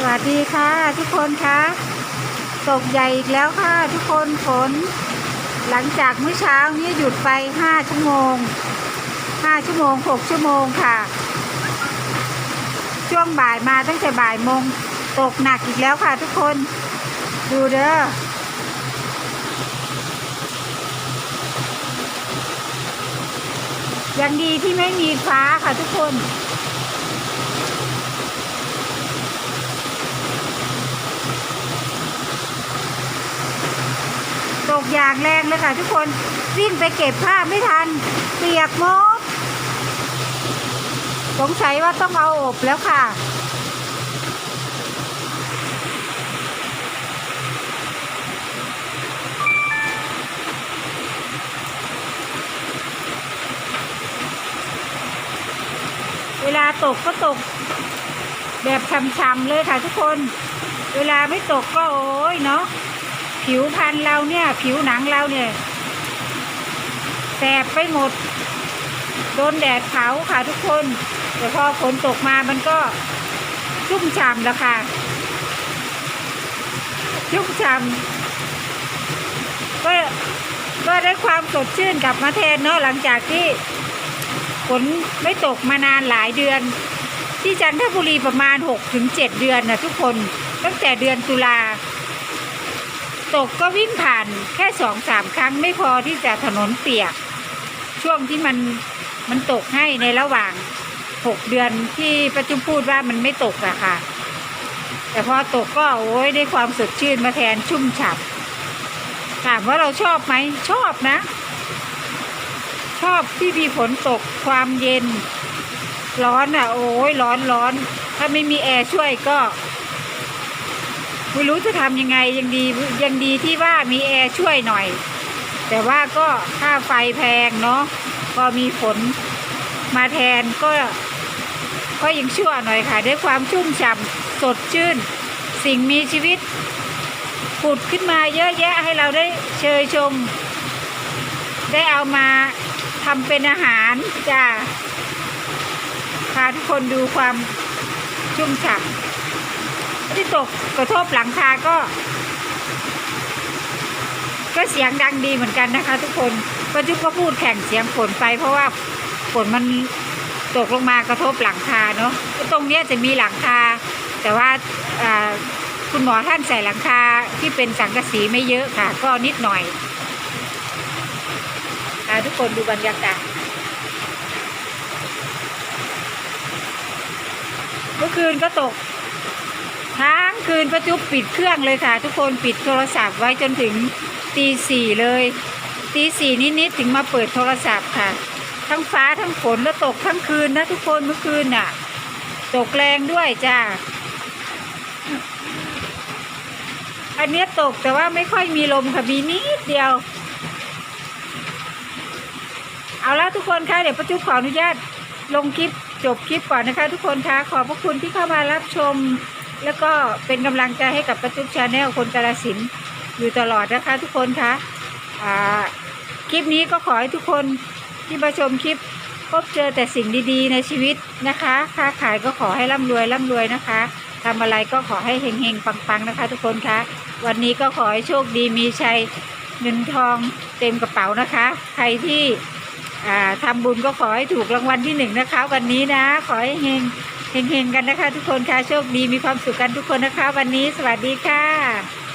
สวัสดีค่ะทุกคนคะตกใหญ่อีกแล้วค่ะทุกคนฝน หลังจากเมื่อเช้านี้หยุดไปห้าชั่วโมงห้าชั่วโมงหกชั่วโมงค่ะ ช่วงบ่ายมาตั้งแต่บ่ายโมงตกหนักอีกแล้วค่ะทุกคน ดูเด้อยังดีที่ไม่มีฟ้าค่ะทุกคน อย่างแรงเลยค่ะ ทุกคนวิ่งไปเก็บผ้าไม่ทัน เปียกหมดสงสัยว่าต้องเอาอบแล้วค่ะเวลาตกก็ตก แบบช้ำๆเลยค่ะทุกคน เวลาไม่ตกก็โอ้ยเนาะ ผิวพรรณเราเนี่ย ผิวหนังเราเนี่ยแสบไปหมด โดนแดดเผาค่ะทุกคน แต่พอฝนตกมามันก็ชุ่มฉ่ำแล้วค่ะ ชุ่มฉ่ำก็ก็ได้ความสดชื่นกลับมาแทนเนาะหลังจากที่ฝนไม่ตกมานานหลายเดือน ที่จันทบุรีประมาณ 6-7ถึงเดือนนะทุกคนตั้งแต่เดือนตุลา ตกก็วิ่งผ่านแค่สองสามครั้งไม่พอที่จะถนนเปียก ช่วงที่มันมันตกให้ในระหว่างหกเดือนที่ประจุพูดว่ามันไม่ตกอะค่ะ แต่พอตกก็โอ้ยได้ความสดชื่นมาแทนชุ่มฉ่ำถามว่าเราชอบไหมชอบนะ ชอบที่มีฝนตกความเย็น ร้อนอะโอ้ยร้อนร้อน ถ้าไม่มีแอร์ช่วยก็ ไม่รู้จะทำยังไงยังดียังดีที่ว่ามีแอร์ช่วยหน่อย แต่ว่าก็ค่าไฟแพงเนาะพอมีฝนมาแทนก็ก็ยังชั่วหน่อยค่ะ ด้วยความชุ่มฉ่ำสดชื่น สิ่งมีชีวิตผุดขึ้นมาเยอะแยะให้เราได้เชยชม ได้เอามาทำเป็นอาหารจ้าพาทุกคนดูความชุ่มฉ่ำ ที่ตกกระทบหลังคาก็ ก็เสียงดังดีเหมือนกันนะคะ ทุกคนก็จุ๊บก็พูดแข่งเสียงฝนไป เพราะว่าฝนมันตกลงมากระทบหลังคาเนาะตรงเนี้ยจะมีหลังคา แต่ว่าคุณหมอท่านใส่หลังคาที่เป็นสังกะสีไม่เยอะค่ะ ก็นิดหน่อยอทุกคนดูบรรยากาศเมื่อคืนก็ตก ทั้งคืนประจุบปิดเครื่องเลยค่ะ ทุกคนปิดโทรศัพท์ไว้จนถึงตีสี่เลยตีสี่นิดๆถึงมาเปิดโทรศัพท์ค่ะ ทั้งฟ้าทั้งฝนแล้วตกทั้งคืนนะทุกคนเมื่อคืนน่ะ ตกแรงด้วยจ้าอันเนี้ยตกแต่ว่าไม่ค่อยมีลมค่ะมีนิดเดียว เอาละทุกคนคะเดี๋ยวประจุขออนุญาตลงคลิปจบคลิปก่อนนะคะ ทุกคนคะขอบพระคุณที่เข้ามารับชม แล้วก็เป็นกำลังใจให้กับประจุบชาแนลคนกาลสินอยู่ตลอดนะคะทุกคนคะอ่าคลิปนี้ก็ขอให้ทุกคนที่มาชมคลิปพบเจอแต่สิ่งดีๆในชีวิตนะคะ ค้าขายก็ขอให้ร่ำรวยร่ำรวยนะคะทำอะไรก็ขอให้เฮงๆปังๆนะคะ ทุกคนคะวันนี้ก็ขอให้โชคดีมีชัยเงินทองเต็มกระเป๋านะคะ ใครที่อ่าทำบุญก็ขอให้ถูกรางวัลที่หนึ่งนะคะ วันนี้นะ ขอให้เฮง เฮงๆกันนะคะ ทุกคนค่ะโชคดีมีความสุขกันทุกคนนะคะ วันนี้สวัสดีค่ะ